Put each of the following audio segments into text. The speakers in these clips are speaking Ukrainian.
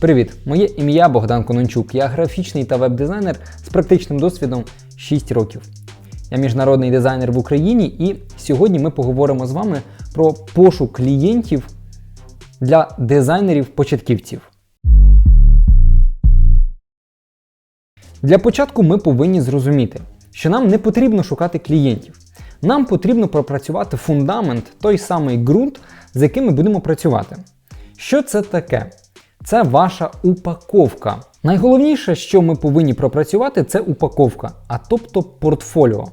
Привіт! Моє ім'я Богдан Конончук. Я графічний та веб-дизайнер з практичним досвідом 6 років. Я міжнародний дизайнер в Україні, і сьогодні ми поговоримо з вами про пошук клієнтів для дизайнерів-початківців. Для початку ми повинні зрозуміти, що нам не потрібно шукати клієнтів. Нам потрібно пропрацювати фундамент, той самий ґрунт, з яким ми будемо працювати. Що це таке? Це ваша упаковка. Найголовніше, що ми повинні пропрацювати, це упаковка, а тобто портфоліо.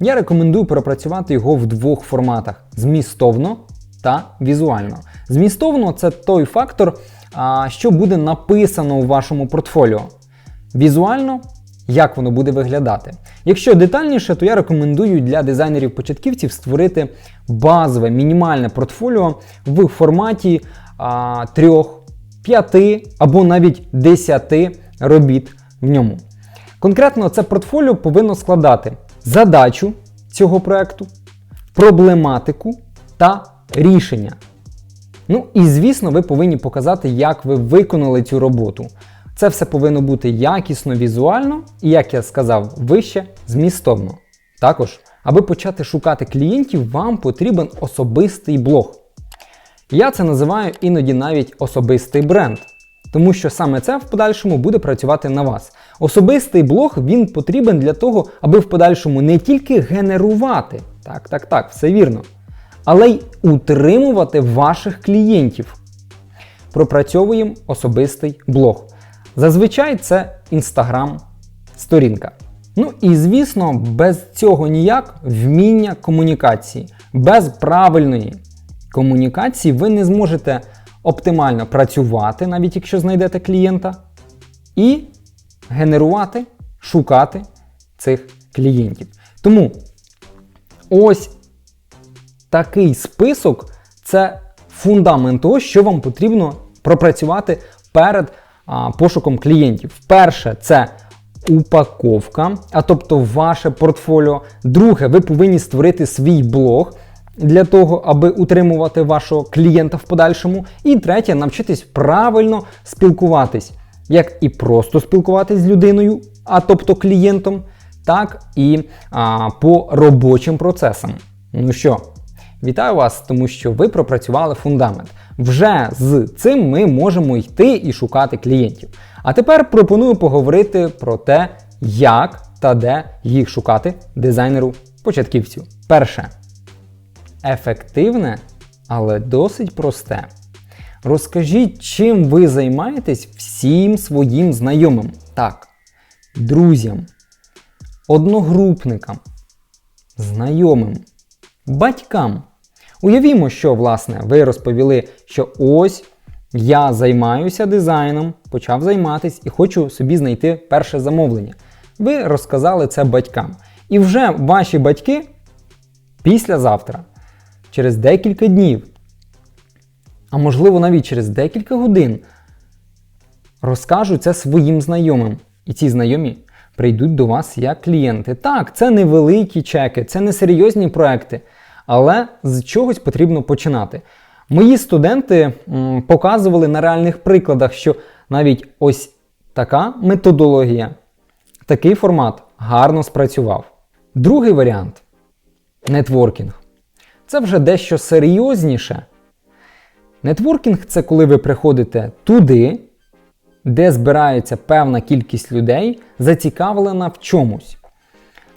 Я рекомендую пропрацювати його в двох форматах: змістовно та візуально. Змістовно це той фактор, що буде написано у вашому портфоліо. Візуально, як воно буде виглядати. Якщо детальніше, то я рекомендую для дизайнерів-початківців створити базове мінімальне портфоліо в форматі трьох, п'яти або навіть десяти робіт в ньому. Конкретно це портфоліо повинно складати задачу цього проекту, проблематику та рішення. Ну і звісно, ви повинні показати, як ви виконали цю роботу. Це все повинно бути якісно візуально і, як я сказав, вище змістовно. Також, аби почати шукати клієнтів, вам потрібен особистий блог. Я це називаю іноді навіть особистий бренд, тому що саме це в подальшому буде працювати на вас. Особистий блог він потрібен для того, аби в подальшому не тільки генерувати, так, так, так, все вірно, але й утримувати ваших клієнтів. Пропрацьовуємо особистий блог. Зазвичай це інстаграм-сторінка. Ну і звісно, без цього ніяк вміння комунікації. Без правильної комунікації ви не зможете оптимально працювати, навіть якщо знайдете клієнта, і генерувати, шукати цих клієнтів. Тому ось такий список це фундамент того, що вам потрібно пропрацювати перед а, пошуком клієнтів. Перше, це упаковка, а тобто ваше портфоліо. Друге, ви повинні створити свій блог. Для того, аби утримувати вашого клієнта в подальшому. І третє, навчитись правильно спілкуватись. Як і просто спілкуватись з людиною, а тобто клієнтом, так і а, по робочим процесам. Ну що, вітаю вас, тому що ви пропрацювали фундамент. Вже з цим ми можемо йти і шукати клієнтів. А тепер пропоную поговорити про те, як та де їх шукати дизайнеру-початківцю. Перше. Ефективне, але досить просте. Розкажіть, чим ви займаєтесь всім своїм знайомим. Так, друзям, одногрупникам, знайомим, батькам. Уявімо, що, власне, ви розповіли, що ось я займаюся дизайном, почав займатися і хочу собі знайти перше замовлення. Ви розказали це батькам. І вже ваші батьки післязавтра, через декілька днів, а можливо навіть через декілька годин, розкажуть це своїм знайомим. І ці знайомі прийдуть до вас як клієнти. Так, це невеликі чеки, це не серйозні проекти, але з чогось потрібно починати. Мої студенти показували на реальних прикладах, що навіть ось така методологія, такий формат гарно спрацював. Другий варіант нетворкінг. Це вже дещо серйозніше. Нетворкінг це коли ви приходите туди, де збирається певна кількість людей, зацікавлена в чомусь.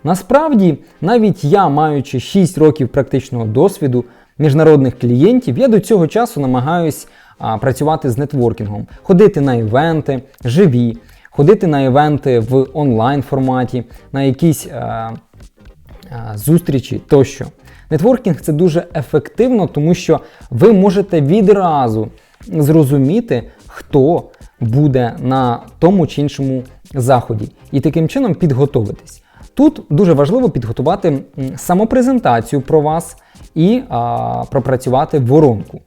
Насправді, навіть я, маючи 6 років практичного досвіду міжнародних клієнтів, я до цього часу намагаюсь а, працювати з нетворкінгом, ходити на івенти, живі, ходити на івенти в онлайн форматі, на якісь а, зустрічі тощо. Нетворкінг це дуже ефективно, тому що ви можете відразу зрозуміти, хто буде на тому чи іншому заході, і таким чином підготовитись. Тут дуже важливо підготувати самопрезентацію про вас і а, пропрацювати воронку.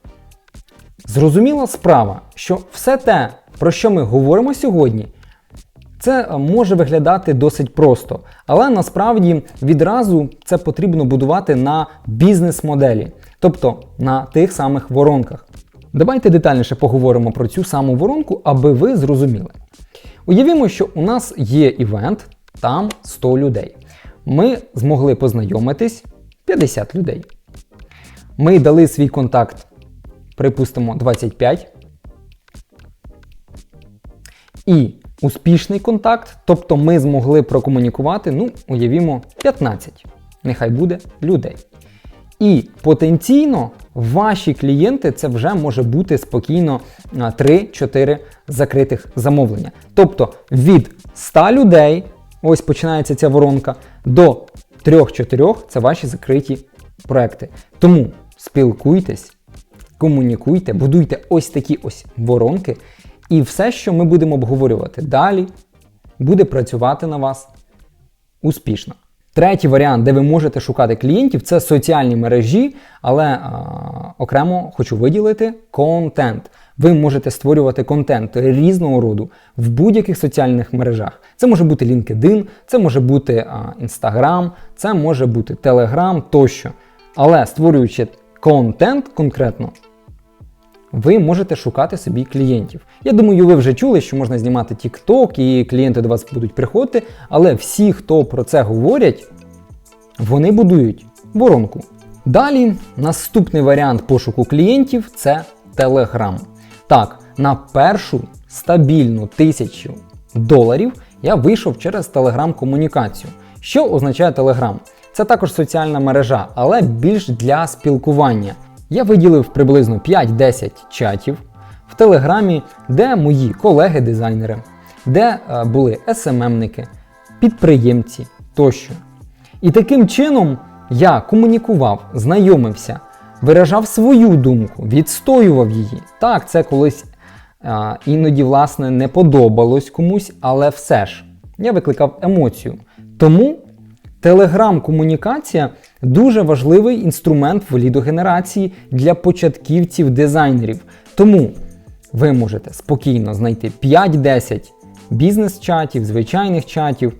Зрозуміла справа, що все те, про що ми говоримо сьогодні, це може виглядати досить просто, але насправді відразу це потрібно будувати на бізнес-моделі, тобто на тих самих воронках. Давайте детальніше поговоримо про цю саму воронку, аби ви зрозуміли. Уявімо, що у нас є івент, там 100 людей. Ми змогли познайомитись 50 людей. Ми дали свій контакт, припустимо, 25. І успішний контакт, тобто ми змогли прокомунікувати, ну, уявімо, 15. Нехай буде людей. І потенційно ваші клієнти це вже може бути спокійно 3-4 закритих замовлення. Тобто від 100 людей, ось починається ця воронка, до 3-4 це ваші закриті проекти. Тому спілкуйтесь, комунікуйте, будуйте ось такі ось воронки, і все, що ми будемо обговорювати далі, буде працювати на вас успішно. Третій варіант, де ви можете шукати клієнтів, це соціальні мережі, але а, окремо хочу виділити контент. Ви можете створювати контент різного роду в будь-яких соціальних мережах. Це може бути LinkedIn, це може бути Instagram, це може бути Telegram тощо. Але створюючи контент конкретно, ви можете шукати собі клієнтів. Я думаю, ви вже чули, що можна знімати TikTok і клієнти до вас будуть приходити, але всі, хто про це говорять, вони будують воронку. Далі, наступний варіант пошуку клієнтів це Telegram. Так, на першу стабільну тисячу доларів я вийшов через Telegram комунікацію. Що означає Telegram? Це також соціальна мережа, але більш для спілкування. Я виділив приблизно 5-10 чатів в Телеграмі, де мої колеги-дизайнери, де е, були СММники, підприємці тощо. І таким чином я комунікував, знайомився, виражав свою думку, відстоював її. Так, це колись а, е, іноді, власне, не подобалось комусь, але все ж я викликав емоцію. Тому Телеграм-комунікація дуже важливий інструмент в лідогенерації для початківців-дизайнерів. Тому ви можете спокійно знайти 5-10 бізнес-чатів, звичайних чатів,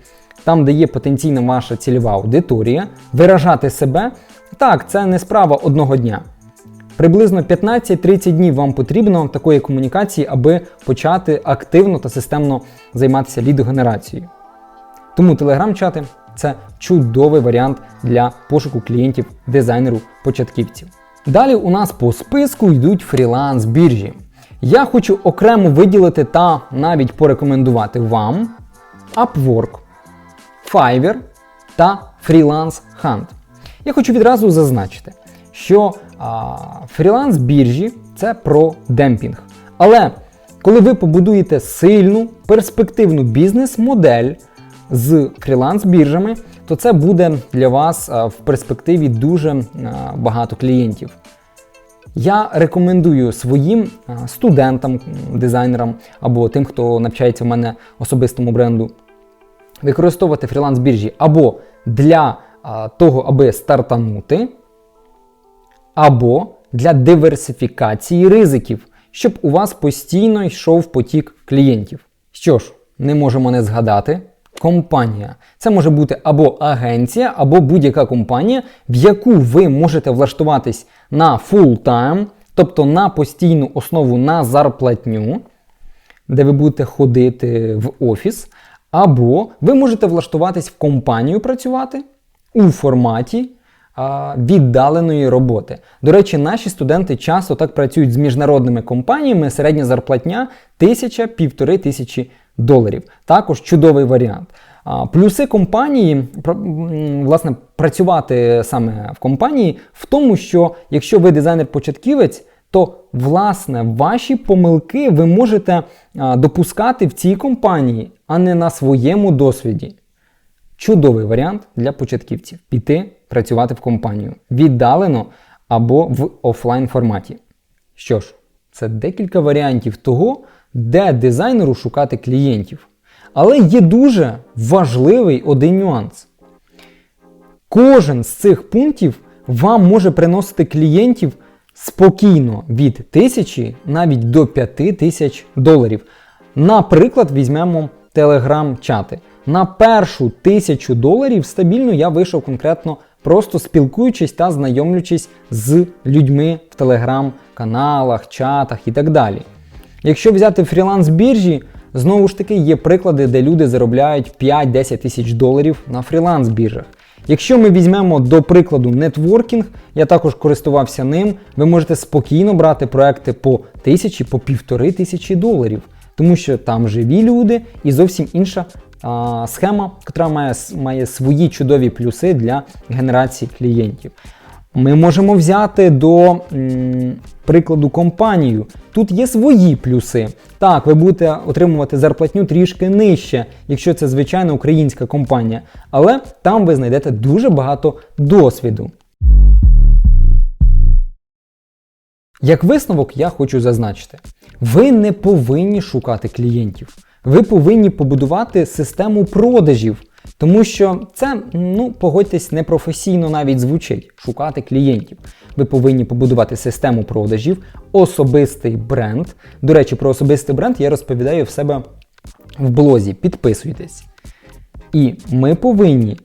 там, де є потенційна ваша цільова аудиторія, виражати себе. Так, це не справа одного дня. Приблизно 15-30 днів вам потрібно такої комунікації, аби почати активно та системно займатися лідогенерацією. Тому телеграм-чати це чудовий варіант для пошуку клієнтів дизайнеру початківців. Далі у нас по списку йдуть фріланс-біржі. Я хочу окремо виділити та навіть порекомендувати вам Upwork, Fiverr та Freelance Hunt. Я хочу відразу зазначити, що фріланс-біржі це про демпінг. Але коли ви побудуєте сильну перспективну бізнес-модель, з фріланс-біржами, то це буде для вас в перспективі дуже багато клієнтів. Я рекомендую своїм студентам, дизайнерам або тим, хто навчається в мене особистому бренду, використовувати фріланс-біржі або для того, аби стартанути, або для диверсифікації ризиків, щоб у вас постійно йшов потік клієнтів. Що ж, не можемо не згадати компанія. Це може бути або агенція, або будь-яка компанія, в яку ви можете влаштуватись на time, тобто на постійну основу на зарплатню, де ви будете ходити в офіс, або ви можете влаштуватись в компанію працювати у форматі. Віддаленої роботи. До речі, наші студенти часто так працюють з міжнародними компаніями, середня зарплатня тисяча-півтори тисячі доларів. Також чудовий варіант. Плюси компанії, власне, працювати саме в компанії в тому, що якщо ви дизайнер-початківець, то власне ваші помилки ви можете допускати в цій компанії, а не на своєму досвіді. Чудовий варіант для початківців піти працювати в компанію віддалено або в офлайн форматі. Що ж, це декілька варіантів того, де дизайнеру шукати клієнтів. Але є дуже важливий один нюанс. Кожен з цих пунктів вам може приносити клієнтів спокійно від тисячі навіть до 5 тисяч доларів. Наприклад, візьмемо телеграм-чати. На першу тисячу доларів стабільно я вийшов конкретно просто спілкуючись та знайомлячись з людьми в телеграм-каналах, чатах і так далі. Якщо взяти фріланс біржі, знову ж таки є приклади, де люди заробляють 5-10 тисяч доларів на фріланс біржах. Якщо ми візьмемо до прикладу нетворкінг, я також користувався ним, ви можете спокійно брати проекти по тисячі, по півтори тисячі доларів, тому що там живі люди і зовсім інша а, схема, яка має, має свої чудові плюси для генерації клієнтів. Ми можемо взяти до прикладу компанію. Тут є свої плюси. Так, ви будете отримувати зарплатню трішки нижче, якщо це звичайна українська компанія, але там ви знайдете дуже багато досвіду. Як висновок, я хочу зазначити: ви не повинні шукати клієнтів. Ви повинні побудувати систему продажів, тому що це, ну, погодьтесь, непрофесійно навіть звучить шукати клієнтів. Ви повинні побудувати систему продажів, особистий бренд. До речі, про особистий бренд я розповідаю в себе в блозі. Підписуйтесь. І ми повинні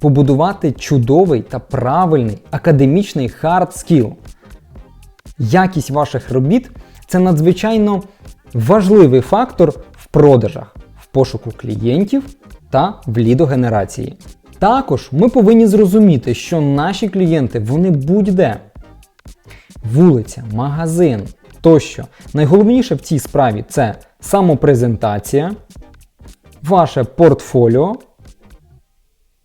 побудувати чудовий та правильний академічний hard skill. Якість ваших робіт це надзвичайно важливий фактор в продажах, в пошуку клієнтів та в лідогенерації. Також ми повинні зрозуміти, що наші клієнти вони будь-де. Вулиця, магазин тощо. Найголовніше в цій справі це самопрезентація, ваше портфоліо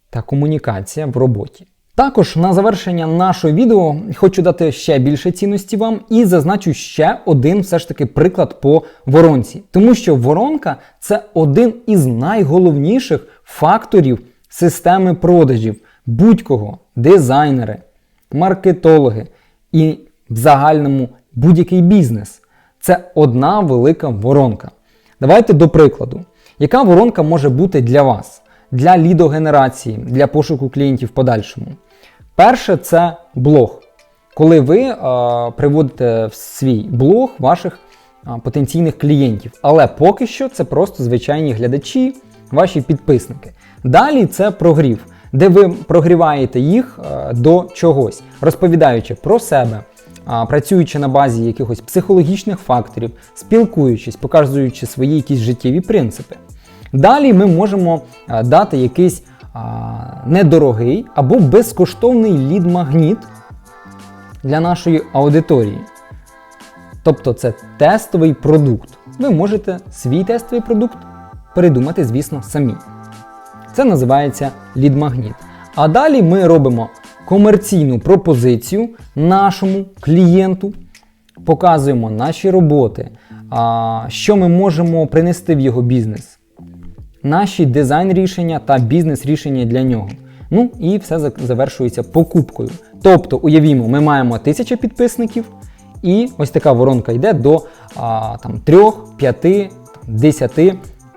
та комунікація в роботі. Також на завершення нашого відео хочу дати ще більше цінності вам і зазначу ще один все ж таки приклад по воронці. Тому що воронка це один із найголовніших факторів системи продажів будь-кого, дизайнери, маркетологи і в загальному будь-який бізнес. Це одна велика воронка. Давайте до прикладу. Яка воронка може бути для вас? Для лідогенерації, для пошуку клієнтів в подальшому. Перше це блог. Коли ви е, приводите в свій блог ваших е, потенційних клієнтів. Але поки що це просто звичайні глядачі, ваші підписники. Далі це прогрів, де ви прогріваєте їх е, до чогось, розповідаючи про себе, а, працюючи на базі якихось психологічних факторів, спілкуючись, показуючи свої якісь життєві принципи. Далі ми можемо дати якийсь а, недорогий або безкоштовний лід-магніт для нашої аудиторії. Тобто це тестовий продукт. Ви можете свій тестовий продукт придумати, звісно, самі. Це називається лід-магніт. А далі ми робимо комерційну пропозицію нашому клієнту, показуємо наші роботи, що ми можемо принести в його бізнес, наші дизайн-рішення та бізнес-рішення для нього. Ну і все завершується покупкою. Тобто, уявімо, ми маємо 1000 підписників, і ось така воронка йде до а, там, 3, 5, 10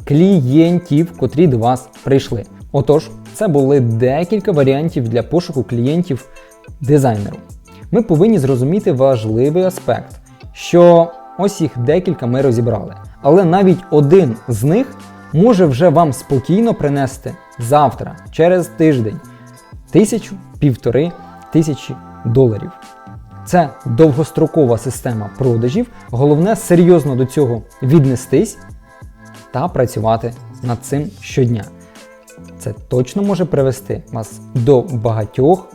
клієнтів, котрі до вас прийшли. Отож, це були декілька варіантів для пошуку клієнтів дизайнеру. Ми повинні зрозуміти важливий аспект, що ось їх декілька ми розібрали. Але навіть один з них може вже вам спокійно принести завтра, через тиждень, тисячу, півтори тисячі доларів. Це довгострокова система продажів. Головне серйозно до цього віднестись та працювати над цим щодня. Це точно може привести вас до багатьох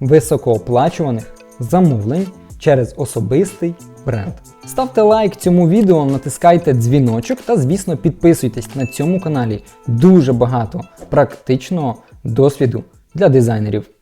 високооплачуваних замовлень через особистий бренд. Ставте лайк цьому відео, натискайте дзвіночок та, звісно, підписуйтесь на цьому каналі. Дуже багато практичного досвіду для дизайнерів.